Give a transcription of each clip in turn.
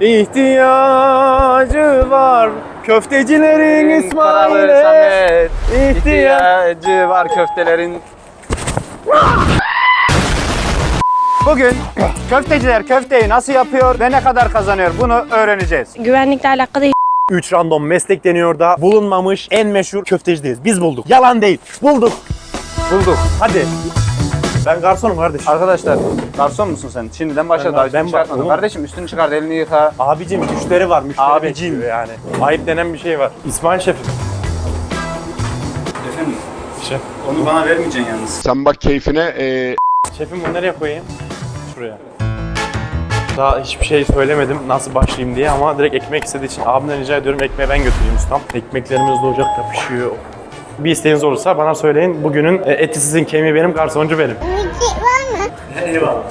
İhtiyacı var köftecilerin İsmail'e İhtiyacı var köftelerin. Bugün köfteciler köfteyi nasıl yapıyor ve ne kadar kazanıyor bunu öğreneceğiz. Güvenlikle alakalı 3 random meslek deniyor da bulunmamış en meşhur köftecideyiz. Biz bulduk. Yalan değil. Bulduk. Bulduk. Hadi. Ben garsonum kardeş. Arkadaşlar garson musun sen? Şimdiden başla Ben- daha ben üstünü bak- çıkartmadın. oğlum. Kardeşim üstünü çıkart elini yıka. Abicim müşteri var. Müşteri Abicim. bekliyor yani. Ayıp denen bir şey var. İsmail şefim. Efendim Şef. onu bana vermeyeceksin yalnız. Sen bak keyfine e, Şefim bunu nereye koyayım? Şuraya. Daha hiçbir şey söylemedim nasıl başlayayım diye ama direkt ekmek istediği için abimden rica ediyorum ekmeği ben götüreyim ustam. Ekmeklerimiz de ocakta pişiyor. Bir isteğiniz olursa bana söyleyin. Bugünün e, eti sizin, kemiği benim, garsoncu benim. Eyvallah.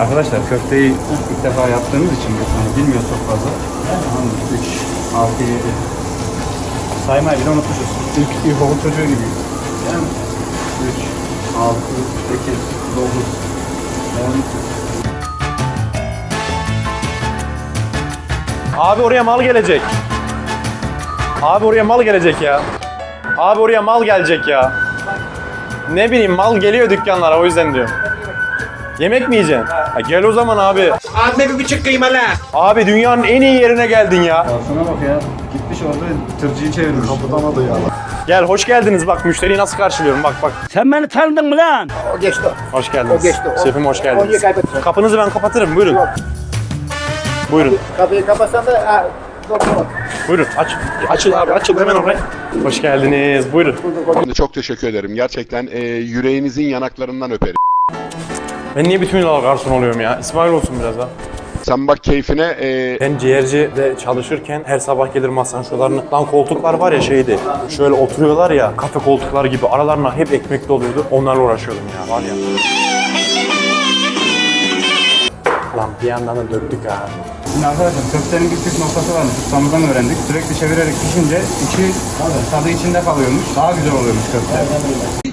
Arkadaşlar köfteyi ilk defa yaptığımız için yani bilmiyoruz çok fazla. 3, 6, 7. Saymayı bile unutmuşuz. İlk ilkokul çocuğu gibi. Yani 3, 6, 8, 9, 10. Abi oraya mal gelecek. Abi oraya mal gelecek ya. Abi oraya mal gelecek ya. Ne bileyim mal geliyor dükkanlara o yüzden diyorum. Yemek mi yiyeceksin? Ha, gel o zaman abi. Abime bir buçuk kıymalı. Abi dünyanın en iyi yerine geldin ya. Garsona bak ya. Gitmiş orada tırcıyı çevirmiş. Kapıdan ya. Gel hoş geldiniz bak müşteriyi nasıl karşılıyorum bak bak. Sen beni tanıdın mı lan? O geçti. Hoş geldiniz. O geçti, o- Şefim hoş geldiniz. Kapınızı ben kapatırım buyurun. Buyurun. Kapıyı kapatsan da ha. Buyurun aç. Açıl abi açıl hemen oraya. Hoş geldiniz. Buyurun. çok teşekkür ederim. Gerçekten e, yüreğinizin yanaklarından öperim. Ben niye bütün yıllar garson oluyorum ya? İsmail olsun biraz ha. Sen bak keyfine e, Ben ciğercide çalışırken her sabah gelir masanın şuralarına. Lan koltuklar var ya şeydi. Şöyle oturuyorlar ya kafe koltukları gibi aralarına hep ekmek doluyordu. Onlarla uğraşıyordum ya var ya. Lan bir yandan da döktük ha. Şimdi arkadaşlar köftenin bir püf noktası varmış. Ustamızdan öğrendik. Sürekli çevirerek pişince içi tadı içinde kalıyormuş. Daha güzel oluyormuş köfte.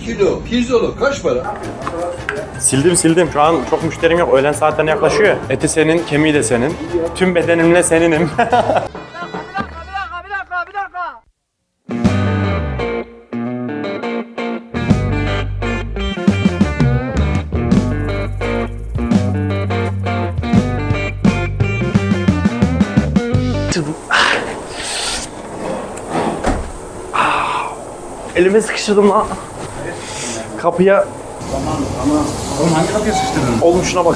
kilo pirzolu kaç para? Sildim sildim. Şu an çok müşterim yok. Öğlen saatlerine yaklaşıyor. ya. Eti senin, kemiği de senin. Tüm bedenimle seninim. Elime sıkıştırdım lan. Kapıya Oğlum hangi kapıya sıçtırdın? Oğlum şuna bak.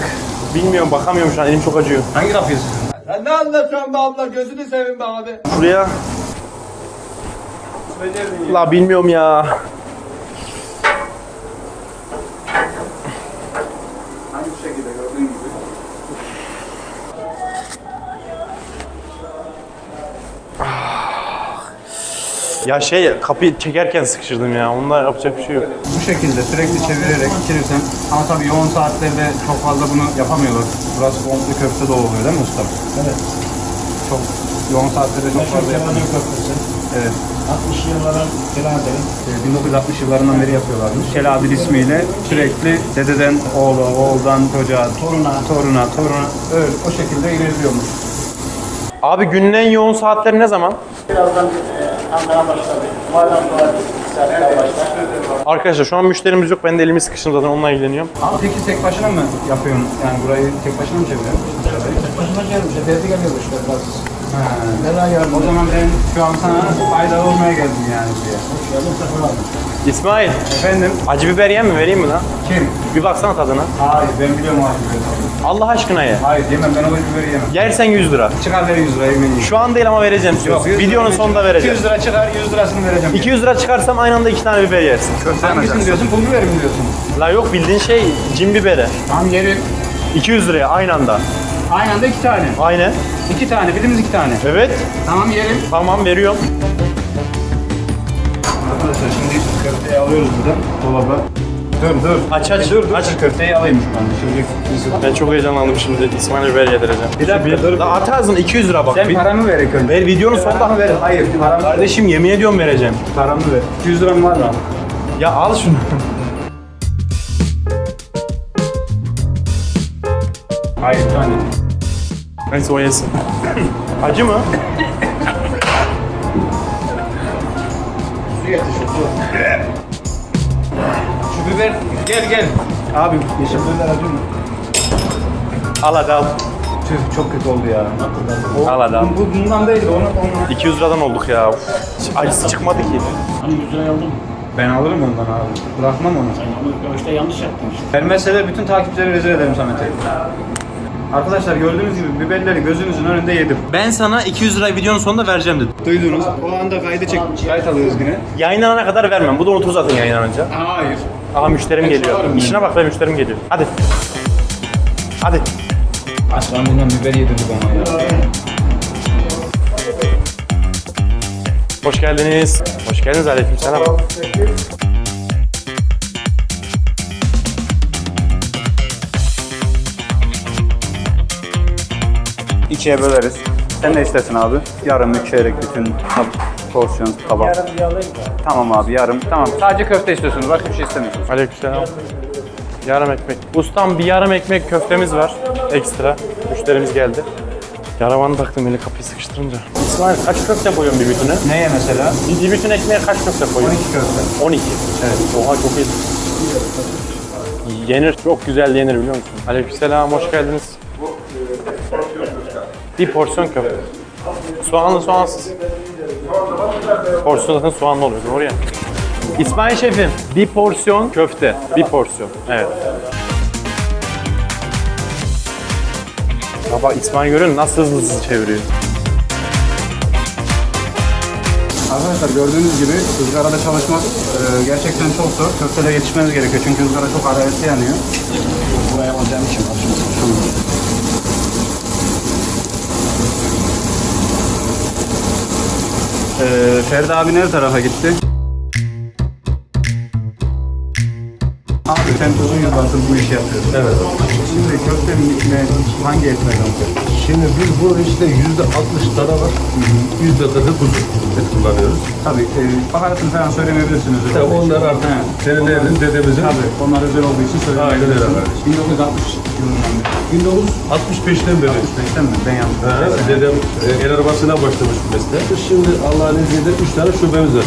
Bilmiyorum bakamıyorum şu an elim çok acıyor. Hangi kapıya sıçtırdın? Sen ne anlatıyorsun be abla gözünü seveyim be abi. Şuraya. La bilmiyorum ya. Hangi şekilde gördüğün gibi. Ya şey kapıyı çekerken sıkıştırdım ya. Onunla yapacak bir şey yok. Bu şekilde sürekli çevirerek pişirirsen ama tabii yoğun saatlerde çok fazla bunu yapamıyorlar. Burası komple köfte dolu oluyor değil mi usta? Evet. Çok yoğun saatlerde çok fazla yapamıyorlar. köftesi. Evet. 60 yılların Şelade'nin. 1960 yıllarından beri yapıyorlarmış. Şelabil ismiyle sürekli dededen oğlu, oğuldan çocuğa, toruna, toruna, toruna öyle o şekilde ilerliyormuş. Abi günün en yoğun saatleri ne zaman? Arkadaşlar şu an müşterimiz yok. Ben de elimi sıkıştım zaten onunla ilgileniyorum. Abi peki tek başına mı yapıyorsun? Yani burayı tek başına mı çeviriyorsun? Başıma gelmiş. Derdi geliyor işte biraz. Ha. O zaman ben şu an sana faydalı olmaya geldim yani aldım. İsmail, Efendim? acı biber yem mi vereyim mi lan? Kim? Bir baksana tadına. Hayır ben biliyorum abi. Allah aşkına ye. Hayır yemem ben o biberi yemem. Yersen 100 lira. Çıkar ver 100 lirayı ben yiyeyim. Şu an değil ama vereceğim söz. 100 Videonun lira- sonunda vereceğim. 200 lira çıkar 100 lirasını vereceğim. 200 lira çıkarsam aynı anda iki tane biber yersin. Hangisini diyorsun? Pul biberi mi diyorsun? La yok bildiğin şey cin biberi. Tamam yerim. 200 liraya aynı anda. Aynı anda iki tane. Aynen. İki tane bildiğimiz iki tane. Evet. Tamam yerim. Tamam veriyorum. Arkadaşlar şimdi köfteyi alıyoruz buradan dolaba. Dur dur. Aç aç. Dur dur. Aç. Köfteyi alayım şu an. Şimdi Ben çok heyecanlandım şimdi. İsmail biber yedireceğim. Bir dakika dur. La at ağzını 200 lira bak. sen Bir- paramı ver ilk önce. Ver videonun sonunda mı ver? Hayır paramı ver. Kardeşim yemin ediyorum vereceğim. Paramı ver. 200 liram var mı? Ya al şunu. Hayır bir tane. Neyse o yesin. Acı mı? Şu biber gel gel. Abi yeşil biber acı mı? Al hadi al. Tüh çok kötü oldu ya. O, Al hadi al. Bu bundan değil de onu, onu 200 liradan olduk ya. Uf. Acısı çıkmadı ki. Hani 100 liraya aldım. Ben alırım ondan abi. Bırakmam onu. Ama işte yanlış yaptım işte. Vermezse bütün takipçileri rezil ederim Samet'e. Arkadaşlar gördüğünüz gibi biberleri gözünüzün önünde yedim. Ben sana 200 lira videonun sonunda vereceğim dedim. Duydunuz. O anda kaydı çek, kayıt alıyoruz yine. Yayınlanana kadar vermem. Bu da unutur zaten yayınlanınca. Hayır. Aha müşterim geliyor. İşine bak be müşterim geliyor. Hadi. Hadi. Aslan bundan biber yedirdi bana ya. Hoş geldiniz. Hoş geldiniz aleykümselam. İkiye böleriz. Sen ne istesin abi? Yarım, üç çeyrek bütün porsiyon tabak. Yarın bir alayım da. Tamam abi yarım. Tamam. Sadece köfte istiyorsunuz. Başka bir şey istemiyorsunuz. Aleykümselam. Yarım ekmek. Ustam bir yarım ekmek köftemiz var. Ekstra. Müşterimiz geldi. Yaravanı taktım eli kapıyı sıkıştırınca. İsmail kaç köfte koyuyorsun bir bütüne? Neye mesela? Bir, bir bütün ekmeğe kaç köfte koyuyorsun? 12 köfte. 12. Evet. Oha çok iyi. Yenir. Çok güzel yenir biliyor musun? Aleykümselam. Hoş geldiniz. Bir porsiyon köfte. Soğanlı soğansız. Porsiyon zaten soğanlı oluyor doğru ya. İsmail şefim bir porsiyon köfte. Bir porsiyon. Evet. Baba İsmail görüyor musun? Nasıl hızlı hızlı çeviriyor. Arkadaşlar gördüğünüz gibi ızgarada çalışmak e, gerçekten çok zor. Köftede yetişmeniz gerekiyor çünkü ızgara çok hararetli yanıyor. Buraya alacağım için başımız. Ee, Ferdi abi her tarafa gitti? Sen uzun yıllardır bu işi yapıyorsun. Evet. Şimdi köftenin içine hangi etler alacağız? Şimdi biz bu işte yüzde 60 tane var. Yüzde 40'ı kuzu et kullanıyoruz. Tabii e, baharatını falan söylemeyebilirsiniz. için. onlar artık He. senelerin dedemizin Tabii onlar özel olduğu için Aynen öyle söylemeyebilirsiniz. 1960 yılından beri. 1965'ten beri. 65'ten mi? Ben yanlış. Ha, dedem e, el arabasına başlamış bu mesleğe. Şimdi Allah'ın izniyle 3 tane şubemiz var.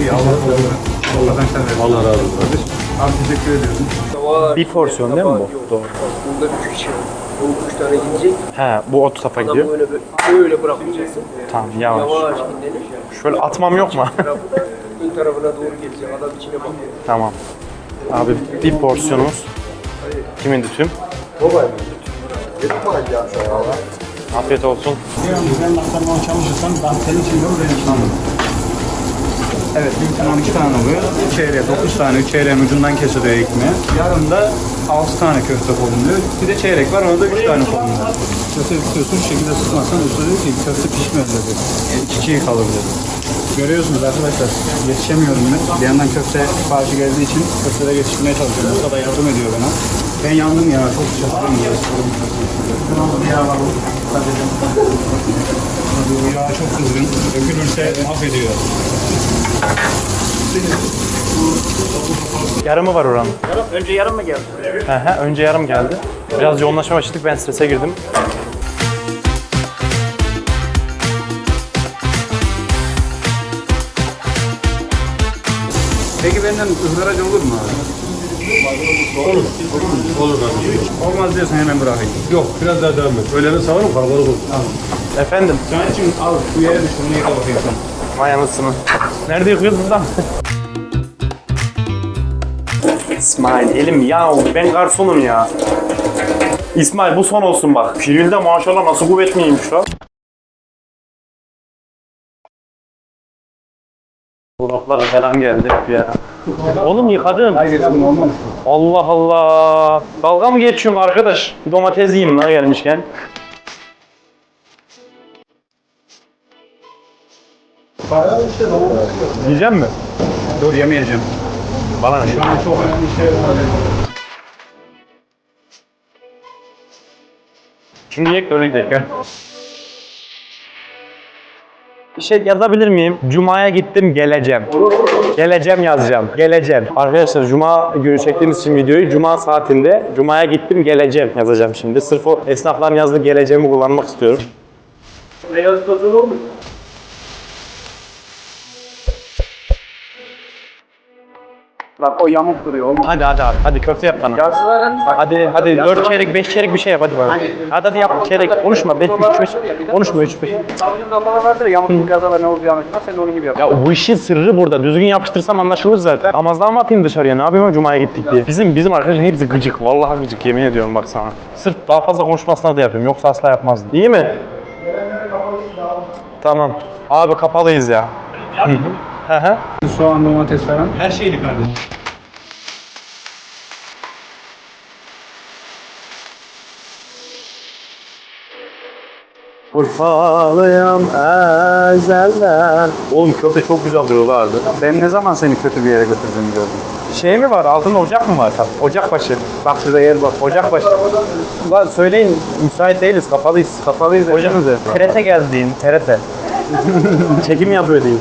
İyi Allah olsun. Allah'tan şer versin. Allah razı olsun kardeş. Abi teşekkür ediyorum. Bir porsiyon değil mi bu? Doğru. Bunda üç kişi var. Bu üç tane gidecek. He bu o tarafa Adam gidiyor. böyle böyle bırakacaksın. Tamam yavaş. Yavaş inlenir. Şöyle atmam yok mu? Da ön tarafına doğru gelecek. Adam içine bakıyor. tamam. Abi bir porsiyonumuz. Kimindi tüm? Afiyet olsun. Ben aktarmaya çalışırsam ben senin için yol benim için. Evet, bir tamam iki tane oluyor. Çeyreğe dokuz tane, üç çeyreğin ucundan kesiliyor ekmeği. Yarım da altı tane köfte konuluyor. Bir de çeyrek var, ona da üç tane konuluyor. Köfte tutuyorsun, şu şekilde tutmazsan usta diyor ki köfte pişmez dedi. E, çiğ kalır dedi. Görüyorsunuz arkadaşlar, yetişemiyorum ben. Bir yandan köfte siparişi geldiği için köftede yetiştirmeye çalışıyorum. Usta da yardım ediyor bana. Ben yandım ya, çok sıcaklıyım ya. Bu yağ çok kızgın. Dökülürse mahvediyor. Yarımı var oranın. Yarım, önce yarım mı geldi? He he, önce yarım geldi. Biraz yoğunlaşma başladık, ben strese girdim. Peki benden ızgaracı olur mu abi? Olur. Olur kardeşim. Olmaz diyorsan hemen bırakayım. Yok biraz daha devam et. Öğlene savarım kalabalık olur. Efendim, Sen için al bu yere düş bunu yıka bakayım sen. vay anasını. Nerede yıkıyoruz buradan? İsmail elim ya ben garsonum ya. İsmail bu son olsun bak. Pirilde maşallah nasıl kuvvetliymiş la. Kulaklara falan geldi hep ya. Oğlum yıkadım. Hayır bunu olmaz. Allah Allah. Dalga mı geçiyorsun arkadaş? Bir domates yiyeyim la gelmişken. Yiyecek mi? Dur yemeyeceğim. Bana ne? Şu an çok önemli şey var. Şimdi yiyek öyle gidelim. Gel. bir şey yazabilir miyim? Cuma'ya gittim geleceğim. Geleceğim yazacağım. Geleceğim. Arkadaşlar Cuma günü çektiğimiz için videoyu Cuma saatinde Cuma'ya gittim geleceğim yazacağım şimdi. Sırf o esnafların yazdığı geleceğimi kullanmak istiyorum. Beyaz tadı var mı? Bak o yamuk duruyor. Olmaz. Hadi hadi abi. Hadi köfte yap bana. Yazıların Hadi hadi 4 çeyrek 5 çeyrek bir şey yap hadi bana. Hadi hadi yap çeyrek. Konuşma 5 3 5. Konuşma 3 5. Savcının bana verdi de yamuk gazalar ne olacağını sen de onun gibi yap. Ya bu işin sırrı burada. Düzgün yapıştırsam anlaşılır zaten. Amazdan mı atayım dışarıya? Ne yapayım Cuma'ya gittik diye. Bizim bizim arkadaşın hepsi gıcık. Vallahi gıcık yemin ediyorum bak sana. Sırf daha fazla konuşmasına da yapıyorum. Yoksa asla yapmazdım. İyi mi? Tamam. Abi kapalıyız ya. Hı hı. Soğan, domates falan. Her şeyli kardeşim. Urfalıyam ezelden. Oğlum köfte çok güzel duruyorlardı. Ben ne zaman seni kötü bir yere götürdüğümü gördüm. Şey mi var? Altında ocak mı var? Ocakbaşı. Bak şurada yer bak. Ocakbaşı. Ulan söyleyin müsait değiliz, kapalıyız. Kapalıyız Hocam, hepimize. TRT geldi deyin, TRT. Çekim yapıyor deyin.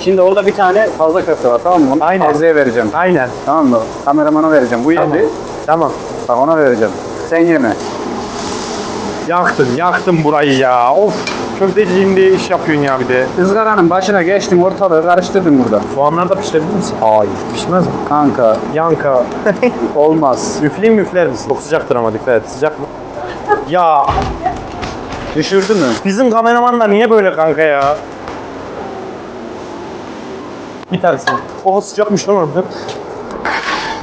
Şimdi orada bir tane fazla köfte var tamam mı? Onu Aynen. Fazlaya vereceğim. Aynen. Tamam mı? Kameramana vereceğim. Bu Tamam. yedi. Tamam. Bak ona vereceğim. Sen yeme. Yaktın, yaktın burayı ya. Of. Köfteciyim diye iş yapıyorsun ya bir de. Izgaranın başına geçtim ortalığı karıştırdın burada. Soğanları da pişirebilir misin? Hayır. Pişmez mi? Kanka Yanka. olmaz. Müfleyim müfler misin? Çok sıcaktır ama dikkat et. Sıcak mı? Ya Düşürdü mü? bizim kameramanlar niye böyle kanka ya? Bir tanesi. Oh sıcakmış lan orada.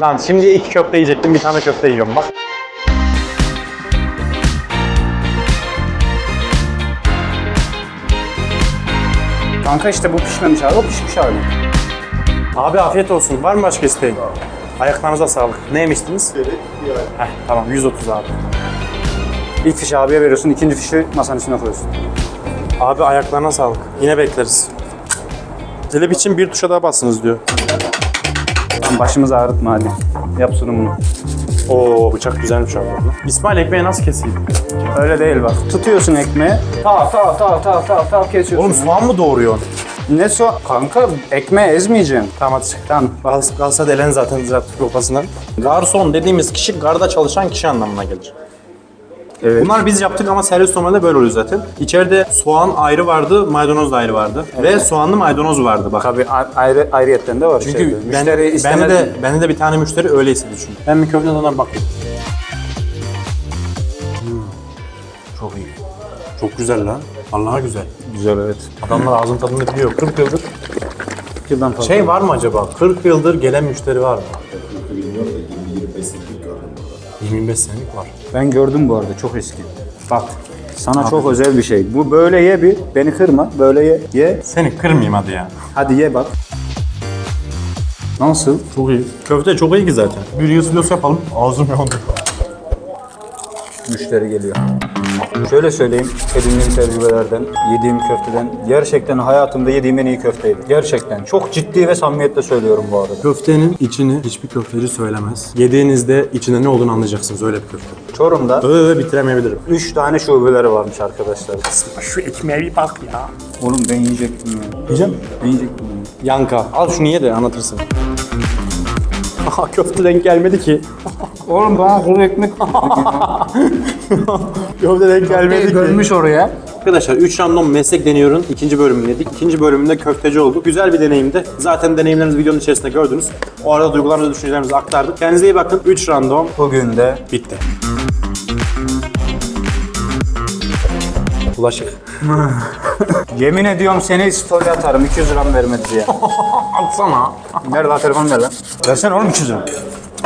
Lan şimdi iki köfte yiyecektim, bir tane köfte yiyorum bak. Kanka işte bu pişmemiş hali, o pişmiş hali. Abi afiyet olsun. Var mı başka isteğin? Ayaklarınıza sağlık. Ne yemiştiniz? Heh, tamam 130 abi. İlk fişi abiye veriyorsun, ikinci fişi masanın üstüne koyuyorsun. Abi ayaklarına sağlık. Yine bekleriz. Dilip için bir tuşa daha bassınız diyor. Tamam başımızı ağrıtma hadi. Yap sunumunu. Oo bıçak güzelmiş abi. İsmail ekmeği nasıl keseyim? Öyle değil bak. Tutuyorsun ekmeği. Ta ta ta ta ta ta kesiyorsun. Oğlum soğan mı doğuruyorsun? ne so... Kanka ekmeği ezmeyeceksin. Tamam hadi çık. Tamam. Kalsa delen zaten ziraat kupasından. Garson dediğimiz kişi garda çalışan kişi anlamına gelir. Evet. Bunlar biz yaptık ama servis normalde böyle oluyor zaten. İçeride soğan ayrı vardı, maydanoz da ayrı vardı. Ve soğanlı maydanoz vardı bak. Tabii a- ayrı, ayrıyetten de var Çünkü içeride. ben, Müşteri bende istemez. de, bende de bir tane müşteri öyleyse düşün. Ben bir köfte tadına bakayım. Hmm, Çok iyi. Çok güzel lan. Allah'a güzel. Güzel evet. Adamlar ağzın tadını biliyor. 40 yıldır. Yıldan fazla. Şey var mı acaba? 40 yıldır gelen müşteri var mı? 25 senelik var. Ben gördüm bu arada çok eski. Bak sana çok özel bir şey. Bu böyle ye bir. Beni kırma. Böyle ye. Ye. Seni kırmayayım hadi ya. Hadi ye bak. Nasıl? Çok iyi. Köfte çok iyi ki zaten. Bir yusuf yapalım. Ağzım yandı. Müşteri geliyor. Şöyle söyleyeyim, edindiğim tecrübelerden, yediğim köfteden, gerçekten hayatımda yediğim en iyi köfteydi. Gerçekten. Çok ciddi ve samimiyetle söylüyorum bu arada. Köftenin içini hiçbir köfteci söylemez. Yediğinizde içinde ne olduğunu anlayacaksınız öyle bir köfte. Çorum'da Öyle bitiremeyebilirim. 3 tane şubeleri varmış arkadaşlar. Şu ekmeğe bir bak ya. Oğlum ben yiyecektim ya. Yiyeceğim. Ben yiyecektim ya. Yanka. Al şunu ye de anlatırsın. Köfte denk gelmedi ki. Oğlum bana kuru ekmek köfte denk gelmedi ki. görmüş oraya. Arkadaşlar 3 random meslek deniyorun ikinci bölümünü yedik. İkinci bölümünde köfteci olduk. Güzel bir deneyimdi. Zaten deneyimlerinizi videonun içerisinde gördünüz. O arada duygularınızı, düşüncelerinizi aktardık. Kendinize iyi bakın. 3 random Bugün de bitti. Bulaşık. yemin ediyorum seni story atarım 200 liram vermedi diye. Atsana. Nerede lan telefon nerede lan? Versene oğlum 200 lira.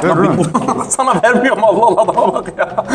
Ver lan. Sana vermiyorum Allah Allah adama bak ya.